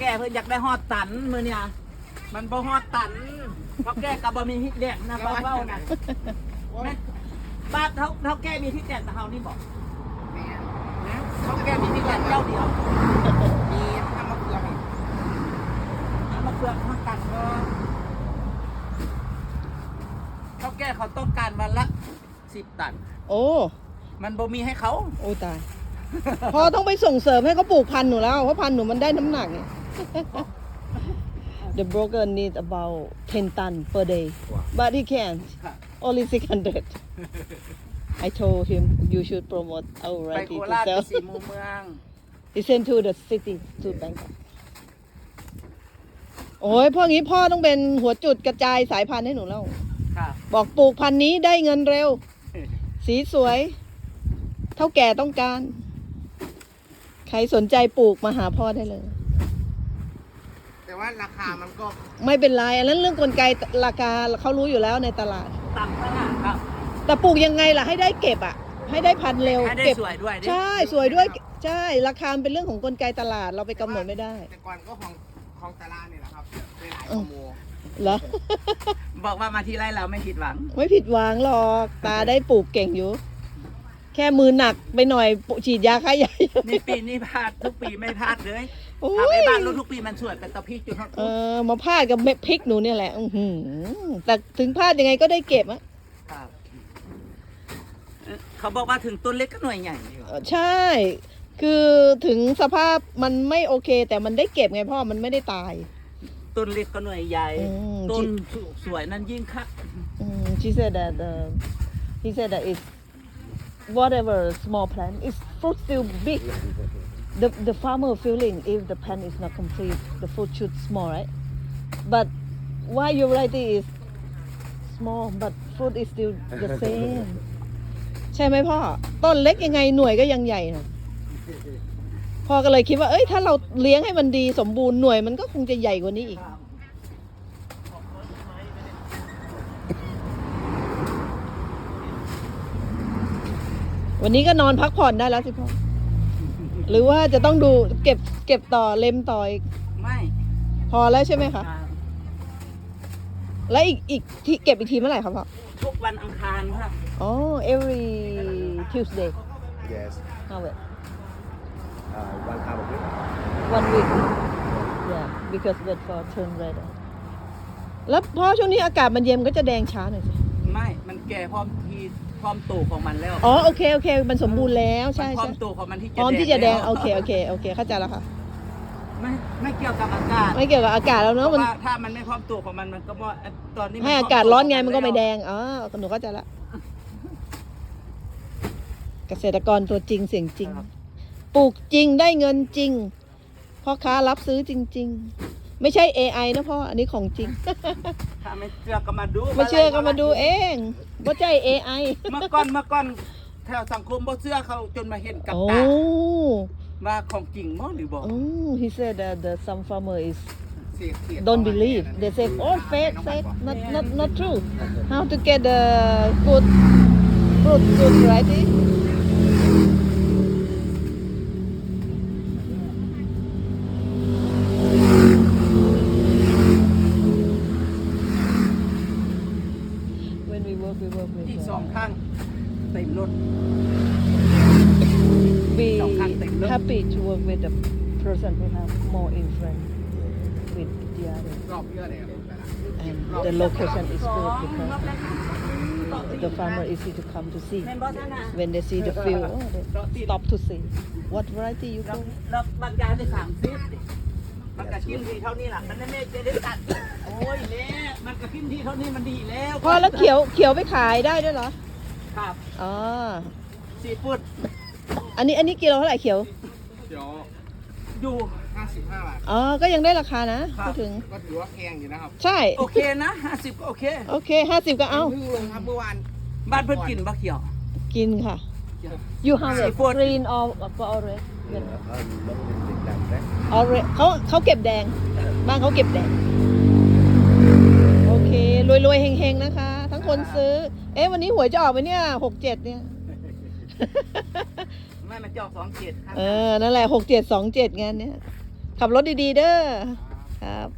แก่เพิ่นอยากได้ฮอดตันมื้อเนี่ยมันบ่ฮอดตันเท่าแก่ก็บ่มีฮิตแดกนะเว้าๆนะแม่บ้านเท่าเท่าแก่มีที่แดกแต่เฮานี่บอกนะเท่าแก่มีที่แดกเจ้าเดียวมีทำมะเขืออีกเอามาเปลือกมาตัดก็เท่าแก่เขาต้องการวันละ10ตัน โอ้ มันบ่มีให้เขา โอ้ตาย พอต้องไปส่งเสริมให้เขาปลูกพันธุ์หนูแล้ว เพราะพันธุ์หนูมันได้น้ำหนักเนี่ย The broker need about 10 ton per day but he can't ค่ะ only 600 I told him you should promote our ไป variety โค to ราชไป sell สีมุมเมือง he sent to the city to Bangkok โอ้ยพ่องี้พ่อต้องเป็นหัวจุดกระจายสายพันธุ์ให้หนูแล้ว ค่ะ บอกปลูกพันธุ์นี้ได้เงินเร็ว สีสวย เท่าแก่ต้องการ ใครสนใจปลูกมาหาพ่อได้เลยแต่ ว่าราคามันก็ไม่เป็นไร อันนั้นเรื่องกลไกราคาเขารู้อยู่แล้วในตลาด ต่ำขนาดครับ แต่ปลูกยังไงล่ะให้ได้เก็บอะ ให้ได้พันธุ์เร็วให้ได้เก็บสวยด้วยดิใช่สวยด้วยใช่ราคามันเป็นเรื่องของกลไกตลาดเราไปกำหนดไม่ได้ แต่ก่อนก็ของของตลาดนี่แหละครับได้หลายกว่าโมเหรอ บอกว่ามาที่ไรเราไม่ผิดหวัง ไม่ผิดหวังหรอกตาได้ปลูกเก่งอยู่ แค่มือหนักไปหน่อยปุฉีดยาฆ่าใหญ่นี่ปีนี้พลาดทุกปีไม่พลาดเลยโอ้ ทำไอ้ยบ้านรถทุกปีมันสวยเป็นตะพีจุดฮอตเออมาพลาดกับเม็ดพริกหนูเนี่ยแหละอื้อหือแต่ถึงพลาดยังไงก็ได้เก็บอะครับเอ่อเขาบอกว่าถึงต้นเล็กก็หน่วยใหญ่เออใช่ คือถึงสภาพมันไม่โอเค แต่มันได้เก็บไงพ่อมันไม่ได้ตาย ต้นเล็กก็หน่วยใหญ่อืม ต้นสวยนั่นยิ่งคักอืม she said that uh, he said that it's whatever small plant is fruit still big the the farmer feeling if the plant is not complete the fruit should small right but why your variety is small but fruit is still the same ใช่ไหมพ่อ ต้นเล็กยังไงหน่วยก็ยังใหญ่นะพ่อก็เลยคิดว่า เอ้ย ถ้าเราเลี้ยงให้มันดีสมบูรณ์หน่วยมันก็คงจะใหญ่กว่านี้อีก วันนี้ก็นอนพักผ่อนได้แล้วสิพ่อ หรือว่าจะต้องดูเก็บเก็บต่อเล็มต่ออีกไม่พอแล้วใช่ไหมคะอ่าแล้วอีกอีกที่เก็บอีกทีเมื่อไหร่ครับพ่อทุกวันอังคารครับอ๋อ every Tuesday Yes, how it uh, one time a week. one week yeah because wait for turn red แล้วพอช่วงนี้อากาศมันเย็นก็จะแดงช้าหน่อยสิไม่ มันแก่พร้อมที พร้อมโตของมันแล้วอ๋อโอเคโอเคมันสมบูรณ์แล้วใช่มันพร้อใช่มโตของมันที่จะพร้อมที่จะแดงล้วโอเคโอเคโอเคเข้าใจแล้วค่ะ ไม่ไม่เกี่ยวกับอากาศไม่เกี่ยวกับอากาศแล้วเพเนอะราะมันว่าถ้ามันไม่พร้อมตัวของมันมันก็บ่ตอนนี้ให้อากาศร้อนไงมันก็ไม่แดงอ๋อหนูเข้าใจละเกษตรกรตัวจริงเสียงจริง ปลูกจริงได้เงินจริงพ่อค้ารับซื้อจริง ๆ ไม่ใช่ AI นะพ่อ อันนี้ของจริง ถ้าไม่เชื่อก็มาดูไม่เชื่อก็มาดูเองว่าใจ AI เมื่อก่อนเมื่อก่อนแถวสังคมบ่เชื่อเขาจนมาเห็นกับโอ้ตาว่าของจริงมั้หรือบอกโอ้ he said that the some farmer is เสียเสีย don't believe they say oh fake fake not not not true how to get the good fruit good variety happy to work with the person who have more influence with the other รอบเยอะเลยครับ and the location is good because the farmer easy to come to see แม่นบ่ท่านน่ะ when they see the field oh, they stop to see what variety you แล้ว grow แล้วบางยาได้สามสิบมันก็กินทีเท่านี้ล่ะ มันไม่จะได้ตัด โอ้ยเนี่ยมันก็กินทีเท่านี้มันดีแล้วพอแล้วเขียวเขียวไปขายได้ด้วยเหรอครับอ๋อซีฟู้ดอันนี้อันนี้กิโลเท่าไหร่เขียว เดี๋ยวอยู่ห้าสิบห้าบาท อ๋อ ก็ยังได้ราคานะครับพูดถึง ก็ถือว่าแพงอยู่นะครับใช่ โอเคนะห้าสิบโอเค โอเคห้าสิบก็เอาเพิ่งลงครับเมื่อวานบ้านเพิ่นกินบะเขียว กินค่ะ you have it Seafood. green or or orange Uh, not in the that. orange เขาเขาเก็บแดง บ้านเขาเก็บแดง โอเค รวยๆเฮงๆ นะคะ ทั้งคนซื้อ เอ๊ะ วันนี้หวยจะออกไปเนี่ยหกเจ็ดเนี่ย ไม่มันจอกสองเจ็ดครับ เออ นั่นแหละหกเจ็ดสองเจ็ดงานเนี้ยขับรถดีๆเด้อครับ